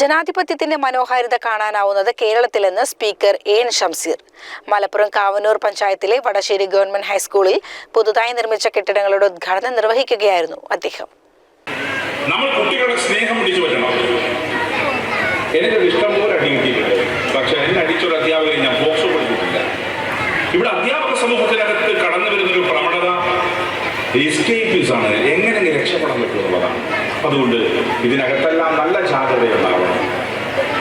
ജനാധിപത്യത്തിന്റെ മനോഹാരിത കാണാനാവുന്നത് കേരളത്തിലെന്ന് സ്പീക്കർ എൻ ഷംസീർ മലപ്പുറം കാവനൂർ പഞ്ചായത്തിലെ വടശ്ശേരി ഗവൺമെന്റ് ഹൈസ്കൂളിൽ പുതുതായി നിർമ്മിച്ച കെട്ടിടങ്ങളുടെ ഉദ്ഘാടനം നിർവഹിക്കുകയായിരുന്നു അദ്ദേഹം. നമ്മൾ കുട്ടികളുടെ സ്നേഹം പിടിച്ചു പറ്റണം. ഇഷ്ടം ഇഷ്ടംപോലെ അടി പക്ഷെ എന്നെ അടിച്ചൊരു അധ്യാപകരെ ഞാൻ ബോക്സ് പഠിച്ചിട്ടില്ല ഇവിടെ അധ്യാപക സമൂഹത്തിനകത്ത് കടന്നു വരുന്നൊരു പ്രവണത എസ്കേപ്പീസ് ആണ്. എങ്ങനെ രക്ഷപ്പെടാൻ പറ്റുമെന്നുള്ളതാണ് അതുകൊണ്ട് ഇതിനകത്തെല്ലാം നല്ല ജാഗ്രതയുണ്ടാവണം.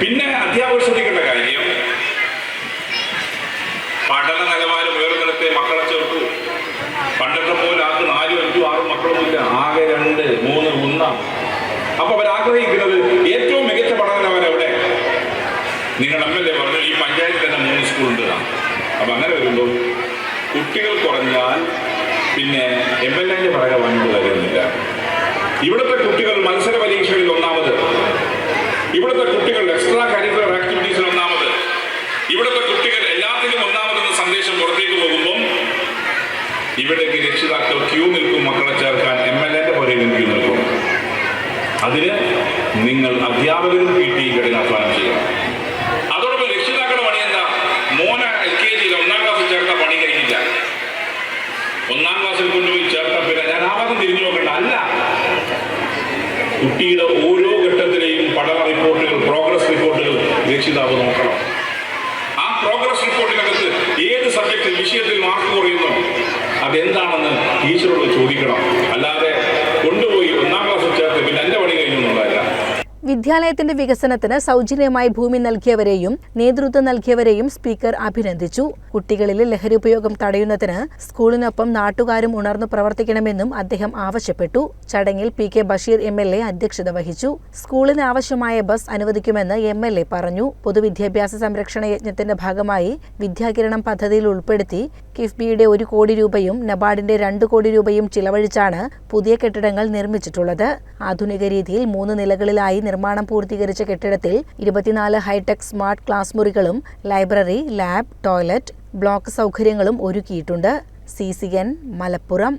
പിന്നെ അധ്യാപകർ ശ്രദ്ധിക്കേണ്ട കാര്യം. പഠന നിലവാരം ഉയർന്നിടത്തെ മക്കളെ ചേർത്തു. പണ്ടത്തെ പോലെ ആർക്ക് നാലും അഞ്ചും ആറും മക്കളൊന്നുമില്ല ആകെ രണ്ട് മൂന്ന് ഒന്നാം. അപ്പൊ അവർ ആഗ്രഹിക്കുന്നത് ഏറ്റവും മികച്ച പഠന നിലവാരം നിങ്ങൾ എം എൽ എ പറഞ്ഞു ഈ പഞ്ചായത്തിൽ തന്നെ മൂന്ന് സ്കൂളുണ്ട്. അപ്പൊ അങ്ങനെ വരുമ്പോൾ കുട്ടികൾ കുറഞ്ഞാൽ പിന്നെ എം എൽ എന്റെ പറയാൻ വന്നിട്ട് വരുന്നില്ല. ഇവിടുത്തെ കുട്ടികൾ മത്സര പരീക്ഷകളിൽ ഇവിടേക്ക് രക്ഷിതാക്കൾ ക്യൂ നിൽക്കും മക്കളെ ചേർക്കാൻ എം എൽ എന്റെ പുറകിലും ക്യൂ നിൽക്കും. അതിന് നിങ്ങൾ അധ്യാപകരും പി ടി കഠിനാധ്വാനം ചെയ്യണം അതോടൊപ്പം രക്ഷിതാക്കളുടെ പണി എന്താ? മോനെ എൽ കെ ജിയിൽ ഒന്നാം ക്ലാസ്സിൽ ചേർത്ത പണി കഴിഞ്ഞില്ല. ഒന്നാം ക്ലാസ്സിൽ കൊണ്ടുപോയി ചേർത്ത പിന്നെ ഞാൻ ആ ഭാഗം തിരിഞ്ഞു നോക്കണ്ട അല്ല. കുട്ടിയുടെ ഓരോ ഘട്ടത്തിലെയും പഠന റിപ്പോർട്ടുകൾ പ്രോഗ്രസ് റിപ്പോർട്ടുകൾ രക്ഷിതാവ് നോക്കണം. ആ പ്രോഗ്രസ് റിപ്പോർട്ടിനകത്ത് ടീച്ചറോട് ചോദിക്കണം. അല്ലാതെ കൊണ്ടുപോയി ഒന്നാം ക്ലാസ്സിൽ ചേർത്ത് പിന്നെ എന്റെ പണി വിദ്യാലയത്തിന്റെ വികസനത്തിന് സൗജന്യമായി ഭൂമി നൽകിയവരെയും നേതൃത്വം നൽകിയവരെയും സ്പീക്കർ അഭിനന്ദിച്ചു. കുട്ടികളിലെ ലഹരി ഉപയോഗം തടയുന്നതിന് സ്കൂളിനൊപ്പം നാട്ടുകാരും ഉണർന്നു പ്രവർത്തിക്കണമെന്നും അദ്ദേഹം ആവശ്യപ്പെട്ടു. ചടങ്ങിൽ P K Basheer M L A അധ്യക്ഷത വഹിച്ചു. സ്കൂളിന് ആവശ്യമായ ബസ് അനുവദിക്കുമെന്ന് എം എൽ എ പറഞ്ഞു. പൊതുവിദ്യാഭ്യാസ സംരക്ഷണ യജ്ഞത്തിന്റെ ഭാഗമായി വിദ്യാകിരണം പദ്ധതിയിൽ ഉൾപ്പെടുത്തി കിഫ്ബിയുടെ ഒരു കോടി രൂപയും നബാർഡിന്റെ രണ്ട് കോടി രൂപയും ചിലവഴിച്ചാണ് പുതിയ കെട്ടിടങ്ങൾ നിർമ്മിച്ചിട്ടുള്ളത്. ആധുനിക രീതിയിൽ മൂന്ന് നിലകളിലായി നിർമ്മാണം പൂർത്തീകരിച്ച കെട്ടിടത്തിൽ ഇരുപത്തിനാല് ഹൈടെക് സ്മാർട്ട് ക്ലാസ് മുറികളും ലൈബ്രറി ലാബ് ടോയ്ലറ്റ് ബ്ലോക്ക് സൗകര്യങ്ങളും ഒരുക്കിയിട്ടുണ്ട്. C C N Malappuram.